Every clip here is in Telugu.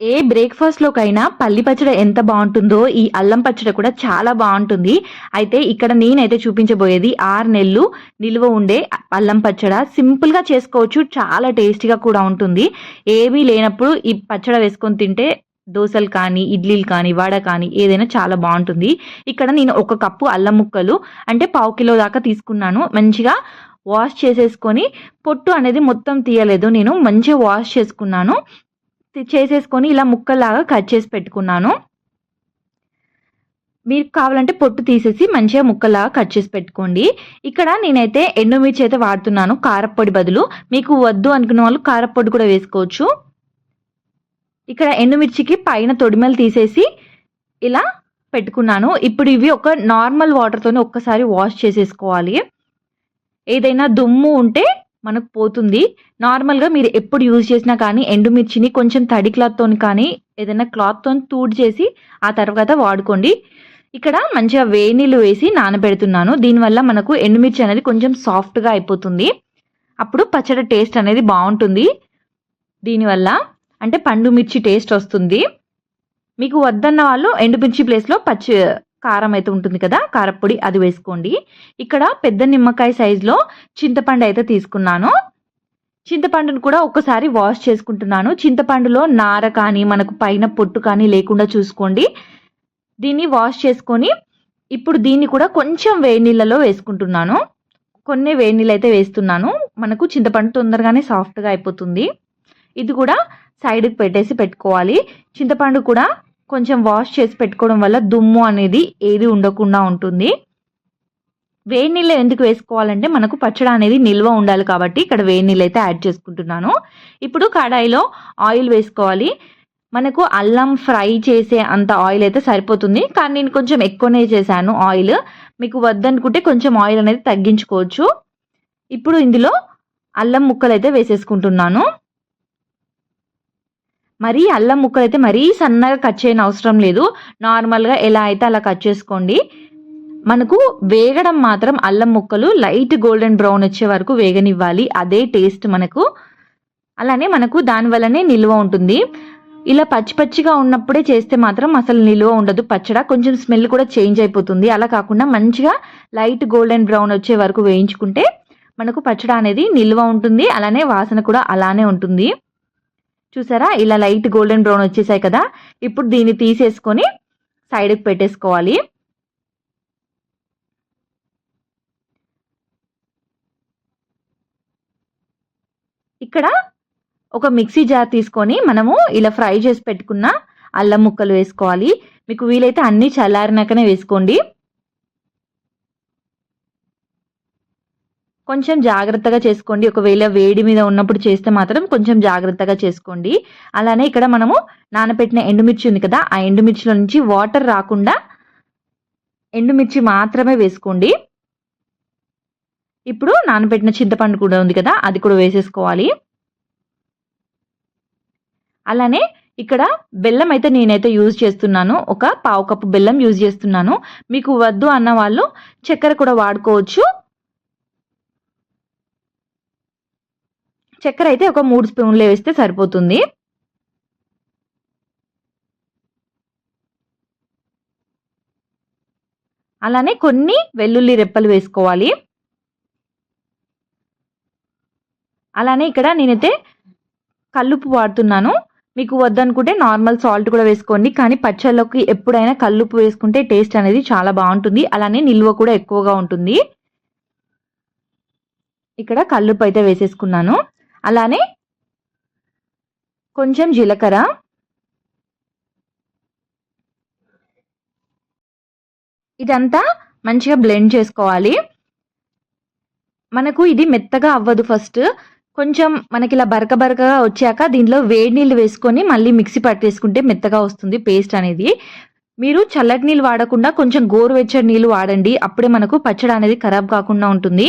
ఏ బ్రేక్‌ఫాస్ట్‌లోకైనా పల్లి పచ్చడి ఎంత బాగుంటుందో ఈ అల్లం పచ్చడి కూడా చాలా బాగుంటుంది అయితే ఇక్కడ నేనైతే చూపించబోయేది ఆరు నెలలు నిల్వ ఉండే అల్లం పచ్చడ. సింపుల్‌గా చేసుకోవచ్చు. చాలా టేస్టీగా కూడా ఉంటుంది. ఏమీ లేనప్పుడు ఈ పచ్చడి వేసుకొని తింటే దోసలు కానీ, ఇడ్లీలు కానీ, వడ కానీ ఏదైనా చాలా బాగుంటుంది ఇక్కడ నేను ఒక కప్పు అల్లం ముక్కలు అంటే పావు కిలో దాకా తీసుకున్నాను. మంచిగా వాష్ చేసేసుకొని పొట్టు అనేది మొత్తం తీయలేదు నేను. మంచిగా వాష్ చేసుకున్నాను. చేసేసుకొని ఇలా ముక్కల్లాగా కట్ చేసి పెట్టుకున్నాను. మీరు కావాలంటే పొట్టు తీసేసి మంచిగా ముక్కలాగా కట్ చేసి పెట్టుకోండి. ఇక్కడ నేనైతే ఎండుమిర్చి అయితే వాడుతున్నాను కారప్పొడి బదులు. మీకు వద్దు అనుకున్న వాళ్ళు కారపొడి కూడా వేసుకోవచ్చు. ఇక్కడ ఎండుమిర్చికి పైన తొడిమలు తీసేసి ఇలా పెట్టుకున్నాను. ఇప్పుడు ఇవి ఒక నార్మల్ వాటర్‌తోనే ఒక్కసారి వాష్ చేసేసుకోవాలి. ఏదైనా దుమ్ము ఉంటే మనకు పోతుంది. నార్మల్‌గా మీరు ఎప్పుడు యూజ్ చేసినా కానీ ఎండుమిర్చిని కొంచెం తడి క్లాత్‌తోని కానీ, ఏదైనా క్లాత్తో తూడ్ చేసి ఆ తర్వాత వాడుకోండి. ఇక్కడ మంచిగా వేడి వేసి నానబెడుతున్నాను. దీనివల్ల మనకు ఎండుమిర్చి అనేది కొంచెం సాఫ్ట్‌గా అయిపోతుంది. అప్పుడు పచ్చడి టేస్ట్ అనేది బాగుంటుంది దీనివల్ల అంటే పండు మిర్చి టేస్ట్ వస్తుంది. మీకు వద్దన్న వాళ్ళు ఎండుమిర్చి ప్లేస్‌లో పచ్చి కారం అయితే ఉంటుంది కదా! కారపొడి అది వేసుకోండి. ఇక్కడ పెద్ద నిమ్మకాయ సైజులో చింతపండు అయితే తీసుకున్నాను. చింతపండును కూడా ఒక్కసారి వాష్ చేసుకుంటున్నాను. చింతపండులో నార కానీ, మనకు పైన పొట్టు కానీ లేకుండా చూసుకోండి. దీన్ని వాష్ చేసుకొని ఇప్పుడు దీన్ని కూడా కొంచెం వేడి నీళ్ళలో వేసుకుంటున్నాను. కొన్ని వేడి నీళ్ళయితే వేస్తున్నాను. మనకు చింతపండు తొందరగానే సాఫ్ట్‌గా అయిపోతుంది. ఇది కూడా సైడ్‌కి పెట్టేసి పెట్టుకోవాలి. చింతపండు కూడా కొంచెం వాష్ చేసి పెట్టుకోవడం వల్ల దుమ్ము అనేది ఏది ఉండకుండా ఉంటుంది. వేడి నీళ్ళు ఎందుకు వేసుకోవాలంటే మనకు పచ్చడి అనేది నిల్వ ఉండాలి కాబట్టి ఇక్కడ వేడి నీళ్ళైతే యాడ్ చేసుకుంటున్నాను. ఇప్పుడు కడాయిలో ఆయిల్ వేసుకోవాలి. మనకు అల్లం ఫ్రై చేసే అంత ఆయిల్ అయితే సరిపోతుంది. కానీ నేను కొంచెం ఎక్కువనే చేశాను ఆయిల్. మీకు వద్దనుకుంటే కొంచెం ఆయిల్ అనేది తగ్గించుకోవచ్చు. ఇప్పుడు ఇందులో అల్లం ముక్కలు అయితే వేసేసుకుంటున్నాను. మరీ అల్లం ముక్కలు అయితే మరీ సన్నగా కట్ చేయనవసరం లేదు. నార్మల్‌గా ఎలా అయితే అలా కట్ చేసుకోండి. మనకు వేగడం మాత్రం అల్లం ముక్కలు లైట్ గోల్డెన్ బ్రౌన్ వచ్చే వరకు వేగనివ్వాలి. అదే టేస్ట్ మనకు. అలానే మనకు దానివల్లనే నిల్వ ఉంటుంది. ఇలా పచ్చి పచ్చిగా ఉన్నప్పుడే చేస్తే మాత్రం అసలు నిల్వ ఉండదు పచ్చడ. కొంచెం స్మెల్ కూడా చేంజ్ అయిపోతుంది. అలా కాకుండా మంచిగా లైట్ గోల్డెన్ బ్రౌన్ వచ్చే వరకు వేయించుకుంటే మనకు పచ్చడ అనేది నిల్వ ఉంటుంది. అలానే వాసన కూడా అలానే ఉంటుంది. చూసారా? ఇలా లైట్ గోల్డెన్ బ్రౌన్ వచ్చేసాయి కదా! ఇప్పుడు దీన్ని తీసేసుకొని సైడ్‌కి పెట్టేసుకోవాలి. ఇక్కడ ఒక మిక్సీ జార్ తీసుకొని మనము ఇలా ఫ్రై చేసి పెట్టుకున్న అల్లం ముక్కలు వేసుకోవాలి. మీకు వీలైతే అన్నీ చల్లారినాకనే వేసుకోండి. కొంచెం జాగ్రత్తగా చేసుకోండి. ఒకవేళ వేడి మీద ఉన్నప్పుడు చేస్తే మాత్రం కొంచెం జాగ్రత్తగా చేసుకోండి. అలానే ఇక్కడ మనము నానబెట్టిన ఎండుమిర్చి ఉంది కదా! ఆ ఎండుమిర్చిలో నుంచి వాటర్ రాకుండా ఎండుమిర్చి మాత్రమే వేసుకోండి. ఇప్పుడు నానబెట్టిన చింతపండు కూడా ఉంది కదా! అది కూడా వేసేసుకోవాలి. అలానే ఇక్కడ బెల్లం అయితే నేనైతే యూజ్ చేస్తున్నాను. ఒక పావు కప్పు బెల్లం యూజ్ చేస్తున్నాను. మీకు వద్దు అన్న వాళ్ళు చక్కెర కూడా వాడుకోవచ్చు. చక్కెర అయితే ఒక మూడు స్పూన్‌లు వేస్తే సరిపోతుంది. అలానే కొన్ని వెల్లుల్లి రెప్పలు వేసుకోవాలి. అలానే ఇక్కడ నేనైతే కల్లుప్పు వాడుతున్నాను. మీకు వద్దనుకుంటే నార్మల్ సాల్ట్ కూడా వేసుకోండి. కానీ పచ్చళ్ళకి ఎప్పుడైనా కల్లుప్పు వేసుకుంటే టేస్ట్ అనేది చాలా బాగుంటుంది అలానే నిల్వ కూడా ఎక్కువగా ఉంటుంది. ఇక్కడ కల్లుప్పు అయితే వేసేసుకున్నాను. అలానే కొంచెం జీలకర్ర ఇదంతా మంచిగా బ్లెండ్ చేసుకోవాలి. మనకు ఇది మెత్తగా అవ్వదు ఫస్ట్. కొంచెం మనకి ఇలా బరక బరకగా వచ్చాక దీంట్లో వేడి నీళ్ళు వేసుకొని మళ్ళీ మిక్సీ పట్టేసుకుంటే మెత్తగా వస్తుంది పేస్ట్ అనేది. మీరు చల్లటి నీళ్ళు వాడకుండా కొంచెం గోరువెచ్చడి నీళ్ళు వాడండి. అప్పుడే మనకు పచ్చడి అనేది ఖరాబ్ కాకుండా ఉంటుంది.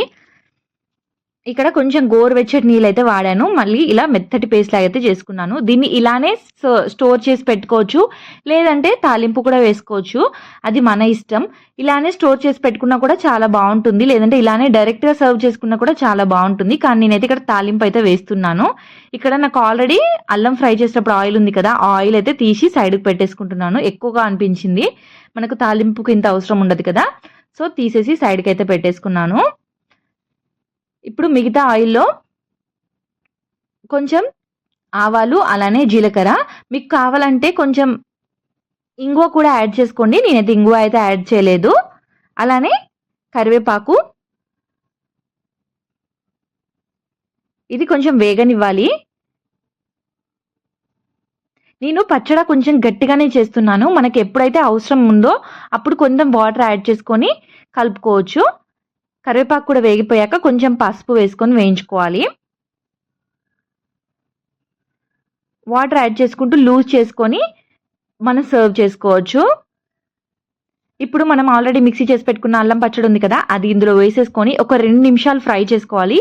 ఇక్కడ కొంచెం గోరువెచ్చటి నీళ్ళు అయితే వాడాను. మళ్ళీ ఇలా మెత్తటి పేస్ట్ లాగా అయితే చేసుకున్నాను. దీన్ని ఇలానే స్టో- స్టోర్ చేసి పెట్టుకోవచ్చు. లేదంటే తాలింపు కూడా వేసుకోవచ్చు. అది మన ఇష్టం. ఇలానే స్టోర్ చేసి పెట్టుకున్నా కూడా చాలా బాగుంటుంది. లేదంటే ఇలానే డైరెక్ట్గా సర్వ్ చేసుకున్నా కూడా చాలా బాగుంటుంది. కానీ నేనైతే ఇక్కడ తాలింపు అయితే వేస్తున్నాను. ఇక్కడ నాకు ఆల్రెడీ అల్లం ఫ్రై చేసేటప్పుడు ఆయిల్ ఉంది కదా ఆయిల్ అయితే తీసి సైడ్కి పెట్టేసుకుంటున్నాను. ఎక్కువగా అనిపించింది. మనకు తాలింపుకి ఇంత అవసరం ఉండదు కదా. సో తీసేసి సైడ్కి అయితే పెట్టేసుకున్నాను. ఇప్పుడు మిగతా ఆయిల్లో కొంచెం ఆవాలు అలానే జీలకర్ర. మీకు కావాలంటే కొంచెం ఇంగువ కూడా యాడ్ చేసుకోండి. నేనైతే ఇంగువ అయితే యాడ్ చేయలేదు. అలానే కరివేపాకు. ఇది కొంచెం వేగనివ్వాలి. నేను పచ్చడి కొంచెం గట్టిగానే చేస్తున్నాను. మనకి ఎప్పుడైతే అవసరం ఉందో అప్పుడు కొంచెం వాటర్ యాడ్ చేసుకొని కలుపుకోవచ్చు. కరివేపాకు కూడా వేగిపోయాక కొంచెం పసుపు వేసుకొని వేయించుకోవాలి. వాటర్ యాడ్ చేసుకుంటూ లూజ్ చేసుకొని మనం సర్వ్ చేసుకోవచ్చు. ఇప్పుడు మనం ఆల్రెడీ మిక్సీ చేసి పెట్టుకున్న అల్లం పచ్చడి ఉంది కదా అది ఇందులో వేసేసుకొని ఒక రెండు నిమిషాలు ఫ్రై చేసుకోవాలి.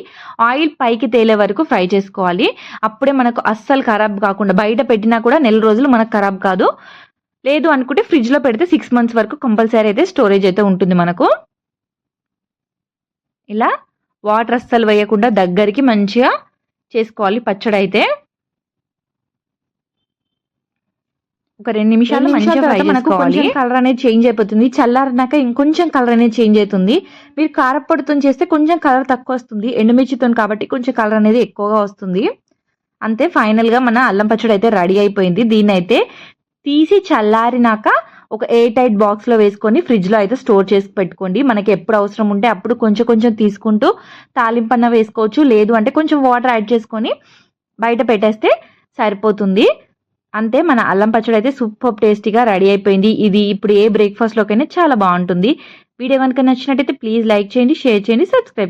ఆయిల్ పైకి తేలే వరకు ఫ్రై చేసుకోవాలి. అప్పుడే మనకు అస్సలు ఖరాబ్ కాకుండా బయట పెట్టినా కూడా నెల రోజులు మనకు ఖరాబ్ కాదు. లేదు అనుకుంటే ఫ్రిడ్జ్లో పెడితే సిక్స్ మంత్స్ వరకు కంపల్సరీ అయితే స్టోరేజ్ అయితే ఉంటుంది మనకు. ఇలా వాటర్ అస్సలు వేయకుండా దగ్గరికి మంచిగా చేసుకోవాలి పచ్చడి అయితే ఒక రెండు నిమిషాలు మంచిగా ఫ్రై చేసుకోవాలి. కలర్ అనేది చేంజ్ అయిపోతుంది. చల్లారినాక ఇంకొంచెం కలర్ అనేది చేంజ్ అవుతుంది. మీరు కారపొడితో చేస్తే కొంచెం కలర్ తక్కువ వస్తుంది. ఎండుమిర్చితో కాబట్టి కొంచెం కలర్ అనేది ఎక్కువగా వస్తుంది. అంతే ఫైనల్గా మన అల్లం పచ్చడి అయితే రెడీ అయిపోయింది. దీన్ని అయితే తీసి చల్లారినాక ఒక ఎయిట్ టైట్ బాక్స్లో వేసుకొని ఫ్రిడ్జ్లో అయితే స్టోర్ చేసి పెట్టుకోండి. మనకి ఎప్పుడు అవసరం ఉంటే అప్పుడు కొంచెం కొంచెం తీసుకుంటూ తాలింపన్న వేసుకోవచ్చు. లేదు అంటే కొంచెం వాటర్ యాడ్ చేసుకొని బయట పెట్టేస్తే సరిపోతుంది. అంతే మన అల్లం పచ్చడి అయితే సూపర్ టేస్టీగా రెడీ అయిపోయింది. ఇది ఇప్పుడు ఏ బ్రేక్ఫాస్ట్లోకైనా చాలా బాగుంటుంది. వీడియో కనుక నచ్చినట్టయితే ప్లీజ్ లైక్ చేయండి షేర్ చేయండి సబ్స్క్రైబ్